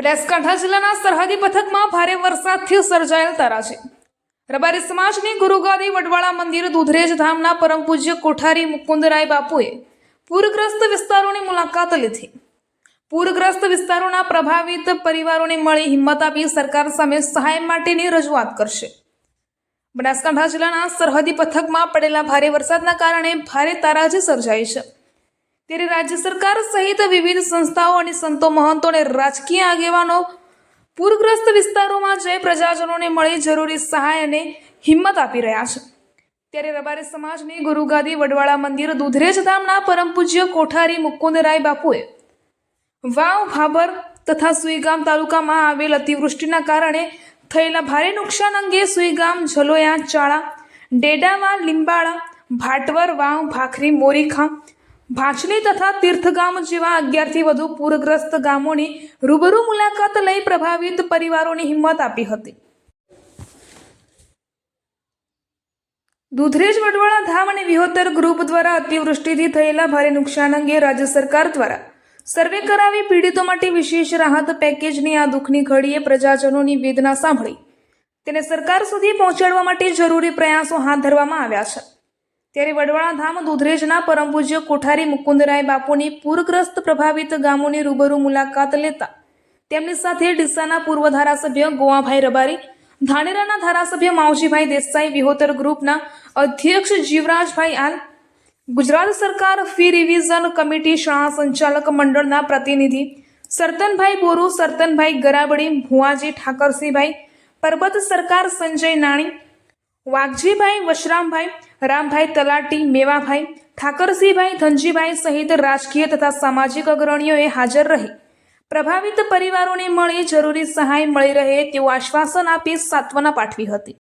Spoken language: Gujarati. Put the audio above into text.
બનાસકાંઠા જિલ્લાના સરહદી પથકમાં ભારે વરસાદથી સર્જાયેલ તારાજી. રબારી સમાજની ગુરુગાદી વડવાળા મંદિર દુધરેજ ધામના પરમ પૂજ્ય કોઠારી મુકુંદરાય બાપુએ પૂરગ્રસ્ત વિસ્તારોની મુલાકાત લીધી. પૂરગ્રસ્ત વિસ્તારોના પ્રભાવિત પરિવારોને મળી હિંમત આપી સરકાર સામે સહાય માટેની રજૂઆત કરશે. બનાસકાંઠા જિલ્લાના સરહદી પથકમાં પડેલા ભારે વરસાદના કારણે ભારે તારાજી સર્જાઈ છે. ત્યારે રાજ્ય સરકાર સહિત વિવિધ સંસ્થાઓ અને સંતો મહંતો અને રાજકીય આગેવાનો પૂરગ્રસ્ત વિસ્તારોમાં જઈ પ્રજાજનોને મળી જરૂરી સહાય અને હિંમત આપી રહ્યા છે. ત્યારે રબારી સમાજની ગુરુગાદી વડવાળા મંદિર દુધરેજ ધામના પરમ પૂજ્ય કોઠારી મુકુંદરાય બાપુએ વાવ, ભાભર તથા સુઈગામ તાલુકામાં આવેલ અતિવૃષ્ટિના કારણે થયેલા ભારે નુકસાન અંગે સુઈગામ, જલોયા, ચાળા, ડેડાવા, લીંબાળા, ભાટવર, વાવ, ભાખરી, મોરીખા ભાંચલી તથા તીર્થગામ જેવા અગિયારથી વધુ પૂરગ્રસ્ત ગામોની રૂબરૂ મુલાકાત લઈ પ્રભાવિત પરિવારોને હિંમત આપી હતી. દુધરેજ વડવાળા ધામ અને વિહોતર ગ્રુપ દ્વારા અતિવૃષ્ટિથી થયેલા ભારે નુકસાન અંગે રાજ્ય સરકાર દ્વારા સર્વે કરાવી પીડિતો માટે વિશેષ રાહત પેકેજની આ દુઃખની ઘડીએ પ્રજાજનોની વેદના સાંભળી. તેને સરકાર સુધી પહોંચાડવા માટે જરૂરી પ્રયાસો હાથ ધરવામાં આવ્યા છે. ત્યારે વડવાણા ધામ દુધરેજના પરમ કોઠારી મુકુંદરાય બાપુની પૂરગ્રસ્ત પ્રભાવિત ગામોની રૂબરૂ મુલાકાત લેતા તેમની સાથે ડીસાના પૂર્વ ધારાસભ્ય ગોવાભાઈ રબારી, ધાનેરાના ધારાસભ્ય માવજીભાઈ દેસાઈ, વિહોતર ગ્રુપના અધ્યક્ષ જીવરાજભાઈ આલ, ગુજરાત સરકાર ફી રિવિઝન કમિટી શાળા સંચાલક મંડળના પ્રતિનિધિ સરતનભાઈ બોરુ, સરતનભાઈ ગરાબડી, ભુવાજી ઠાકરસિંહભાઈ પરબત સરકાર સંજય નાણી, વાઘજીભાઈ વશરામભાઈ રામભાઈ તલાટી, મેવાભાઈ ઠાકરસિંહભાઈ ધનજીભાઈ સહિત રાજકીય તથા સામાજિક અગ્રણીઓએ હાજર રહી. પ્રભાવિત પરિવારોને મળી જરૂરી સહાય મળી રહે તેવું આશ્વાસન આપી સાંત્વના પાઠવી હતી.